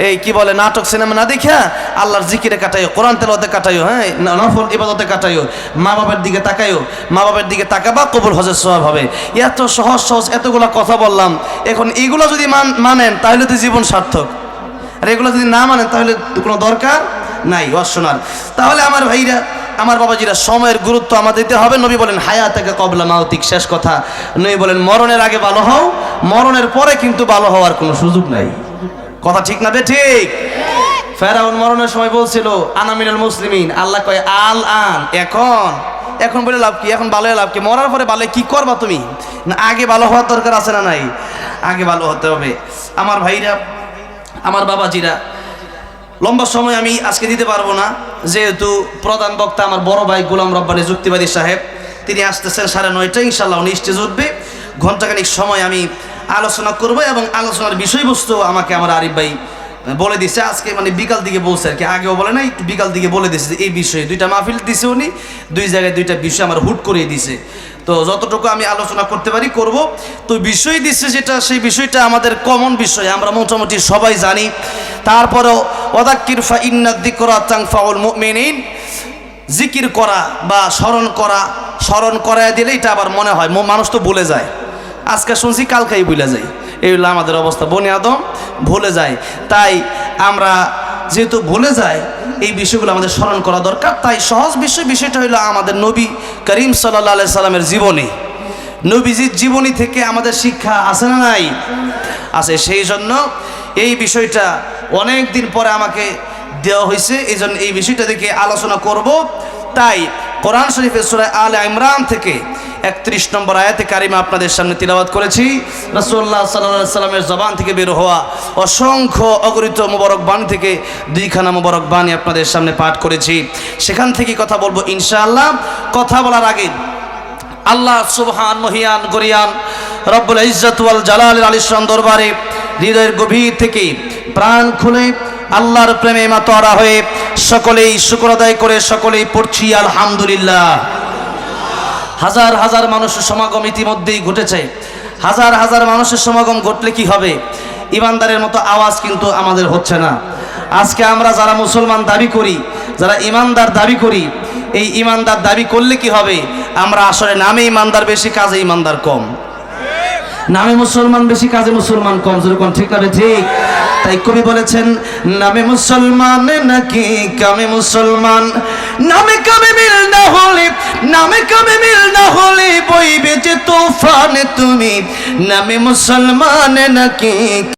এই কি বলে, নাটক, সিনেমা না দেখা আল্লাহর জিকিরে কাটাইও, কোরআন তেলাওয়াতে কাটাইও হ্যাঁ নফল ইবাদতে কাটাইও মা বাবার দিকে তাকাইও মা বাবার দিকে তাকাবা, কবুল হজের সওয়াব হবে। এত সহজ সহজ, এতগুলা কথা বললাম। এখন এগুলো যদি মান- মানেন, তাহলে তো জীবন সার্থক। আর এগুলো যদি না মানেন, তাহলে কোনো দরকার নাই অশোনার তাহলে আমার ভাইরা, আমার বাবাজিরা, সময়ের গুরুত্ব আমাদের দিতে হবে। নবী বলেন হায়া থেকে কবলা মাউতিক, শেষ কথা। নবী বলেন, মরণের আগে ভালো হও, মরণের পরে কিন্তু ভালো হওয়ার কোনো সুযোগ নাই। কথা ঠিক না ঠিক? ফেরাউন মরণের সময় বলছিল আনামিনাল মুসলিমিন। আল্লাহ কয়, আল আন, এখন। এখন বলে লাভ কি? এখন ভালো লাভ কি? মরার পরে ভালো কি করবা তুমি? না, আগে ভালো হওয়ার দরকার আছে না নাই? আগে ভালো হতে হবে। আমার ভাইরা, আমার বাবাজিরা, লম্বা সময় আমি আজকে দিতে পারব না। যেহেতু প্রধান বক্তা আমার বড় ভাই গোলাম রব্বানি যুক্তিবাদী সাহেব, তিনি আসতেছেন সাড়ে নয়টা ইনশাল্লাহ উনি স্টেজ উঠবে। ঘন্টাখানিক সময় আমি আলোচনা করব এবং আলোচনার বিষয়বস্তু আমাকে আমার আরিফ ভাই বলে দিছে। আজকে মানে বিকাল দিকে বলছে আর কি। আগেও বলে নাই, একটু বিকাল দিকে বলে দিছে এই বিষয়ে দুইটা মাহফিল দিছে উনি, দুই জায়গায় দুইটা বিষয় আমার হুট করিয়ে দিছে। তো যতটুকু আমি আলোচনা করতে পারি, করব। তো বিষয় দিচ্ছে যেটা, সেই বিষয়টা আমাদের কমন বিষয়, আমরা মোটামুটি সবাই জানি। তারপরেও ওদাক্কির ফা ইন্নাদ্দি করা তাংফাউল মুমিনিন জিকির করা বা স্মরণ করা, স্মরণ করায় দিলে এটা আবার মনে হয় মানুষ তো ভুলে যায়। আজকে শুনছি কালকেই ভুলে যাই। এই হলো আমাদের অবস্থা। বনি আদম ভুলে যায়। তাই আমরা যেহেতু ভুলে যায় এই বিষয়গুলো আমাদের স্মরণ করা দরকার। তাই সহজ বিষয় বিষয়টা হলো আমাদের নবী করিম সাল্লাহ সাল্লামের জীবনী। নবীজির জীবনী থেকে আমাদের শিক্ষা আছে না নাই? আছে। সেই জন্য এই বিষয়টা অনেক দিন পরে আমাকে দেওয়া হয়েছে। এই জন্য এই বিষয়টা দেখে আলোচনা করব। তাই কোরআন শরীফের সুরায় আলে ইমরান থেকে একত্রিশ নম্বর আয়াতে কারিমা আপনাদের সামনে তিলাবাত করেছি। রসুল্লাহ সাল্লাহ সাল্লামের জবান থেকে বের হওয়া অসংখ্য অগরিত মুবারক বাণী থেকে দুইখানা মুবারক বাণী আপনাদের সামনে পাঠ করেছি। সেখান থেকে কথা বলব ইনশাআল্লাহ। কথা বলার আগে আল্লাহ সুবহান মহিয়ান গরিয়ান রব্বুল ইজ্জত ওয়াল জালালের আলিশান দরবারে হৃদয়ের গভীর থেকে প্রাণ খুলে আল্লাহর প্রেমে মাতোয়ারা হয়ে সকলেই শুকর আদায় করে, সকলেই পড়ছি, আলহামদুলিল্লাহ। হাজার হাজার মানুষের সমাগম ইতিমধ্যেই ঘটেছে। হাজার হাজার মানুষের সমাগম ঘটলে কি হবে? ইমানদারের মতো আওয়াজ কিন্তু আমাদের হচ্ছে না। আজকে আমরা যারা মুসলমান দাবি করি, যারা ইমানদার দাবি করি, এই ইমানদার দাবি করলে কি হবে? আমরা আসলে নামে ইমানদার, বেশি কাজে ইমানদার কম। নামে মুসলমান বেশি, কাজে মুসলমান কম। যেরকম ঠিক না ঠিক। তাই কবি বলেছেন, নামে মুসলমান নাকি কামে মুসলমান? নামে কামে মিল না হলে, নামে কামে মিল না হলে বইবে যে তুফান তুমি। নামে মুসলমান নাকি